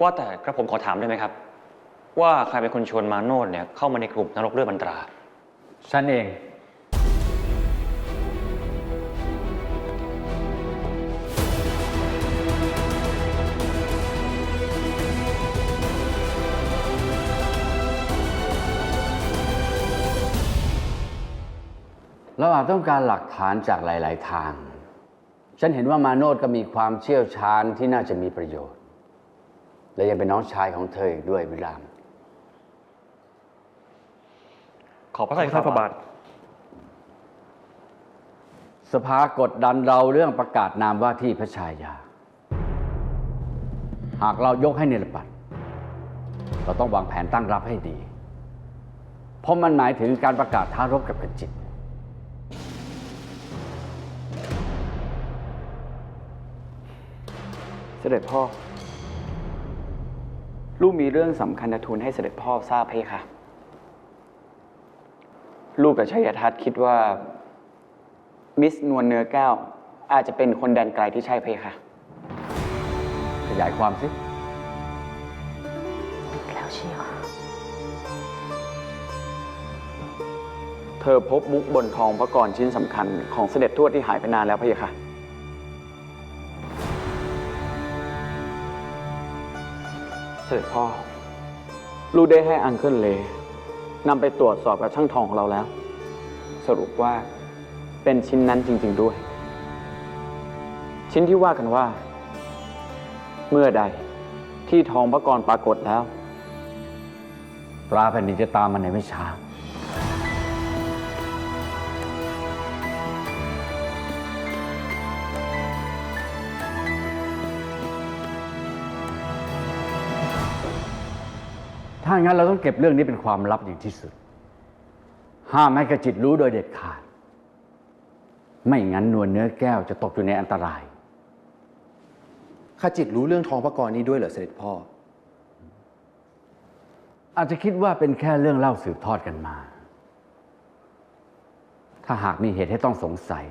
ว่าแต่กระผมขอถามได้ไหมครับ ว่าใครเป็นคนชวนมาโนดเนี่ยเข้ามาในกลุ่มนรกเลือดบรรตรา ฉันเอง เราอาจต้องการหลักฐานจากหลาย ๆ ทาง ฉันเห็นว่ามาโนดก็มีความเชี่ยวชาญที่น่าจะมีประโยชน์ และยังเป็นน้องชายของเธออีกด้วยวิราม ขอพระขอไตรพระพระบาท สภากดดันเราเรื่องประกาศนามว่าที่พระชายา หากเรายกให้เนรปัตเราต้องวางแผนตั้งรับให้ดี เพราะมันหมายถึงการประกาศท้ารบกับกจิต เสด็จพ่อ ลูกมีเรื่องสำคัญจะทูลให้เสด็จพ่อทราบเพคะลูกกับชัยทัศน์คิดว่า มิสนวลเนื้อแก้ว อาจจะเป็นคนแดนไกลที่ใช่เพคะขยายความสิอีกแล้วเชียวเธอพบมุกบนทองพระกรชิ้นสำคัญของเสด็จทวดที่หายไปนานแล้วเพคะ เสด็จพ่อ ลูกได้ให้อังเคิลเลนำไปตรวจสอบกับช่างทองของเราแล้ว สรุปว่าเป็นชิ้นนั้นจริง ๆด้วย ชิ้นที่ว่ากันว่า เมื่อใดที่ทองพระกรปรากฏแล้วปราแผ่นดินจะตามมาในไม่ช้า ถ้างั้นเราต้องเก็บเรื่องนี้เป็นความลับอย่างที่สุด ห้ามให้กระจิตรู้โดยเด็ดขาด ไม่งั้นนวลเนื้อแก้วจะตกอยู่ในอันตรายข้าจิตรู้เรื่องทองพระกรนี้ด้วยเหรอเสด็จพ่อ อาจจะคิดว่าเป็นแค่เรื่องเล่าสืบทอดกันมา ถ้าหากมีเหตุให้ต้องสงสัย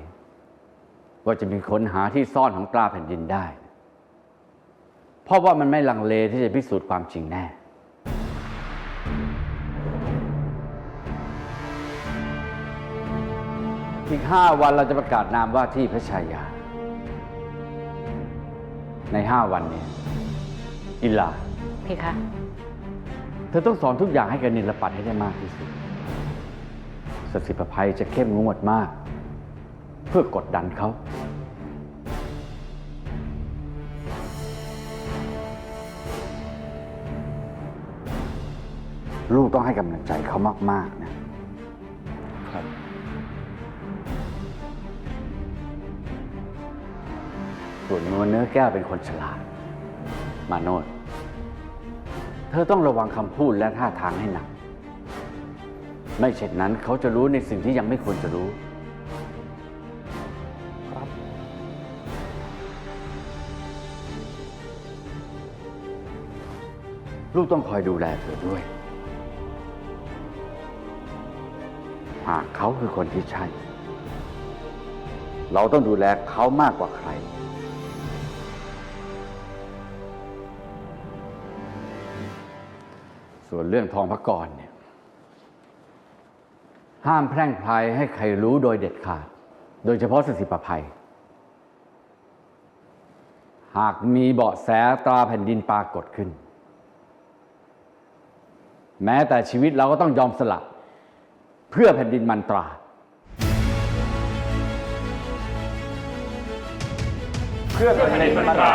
ว่าจะมีคนหาที่ซ่อนของตราแผ่นดินได้ เพราะว่ามันไม่ลังเลที่จะพิสูจน์ความจริงแน่ อีกห้าวันเราจะประกาศนามว่าที่พระชายา ในห้าวันนี้ อิลา เพคะ เธอต้องสอนทุกอย่างให้กับนิลปัตให้ได้มากที่สุดสสิประภัยจะเข้มงวดมาก เพื่อกดดันเขา ลูกต้องให้กำลังใจเขามาก ๆ นะ ส่วนนวลเนื้อแก้วเป็นคนฉลาด มาโนดเธอต้องระวังคำพูดและท่าทางให้หนัก ไม่เช่นนั้นเขาจะรู้ในสิ่งที่ยังไม่ควรจะรู้ลูกต้องคอยดูแลเธอด้วย หากเขาคือคนที่ใช่ เราต้องดูแลเขามากกว่าใคร ส่วนเรื่องทองพระกรเนี่ยห้ามแพร่งพรายให้ใครรู้โดยเด็ดขาด โดยเฉพาะสสิปภัย หากมีเบาะแสตราแผ่นดินปรากฏขึ้น แม้แต่ชีวิตเราก็ต้องยอมสละ เพื่อแผ่นดินมันตราเพื่อแผ่นดินบรรา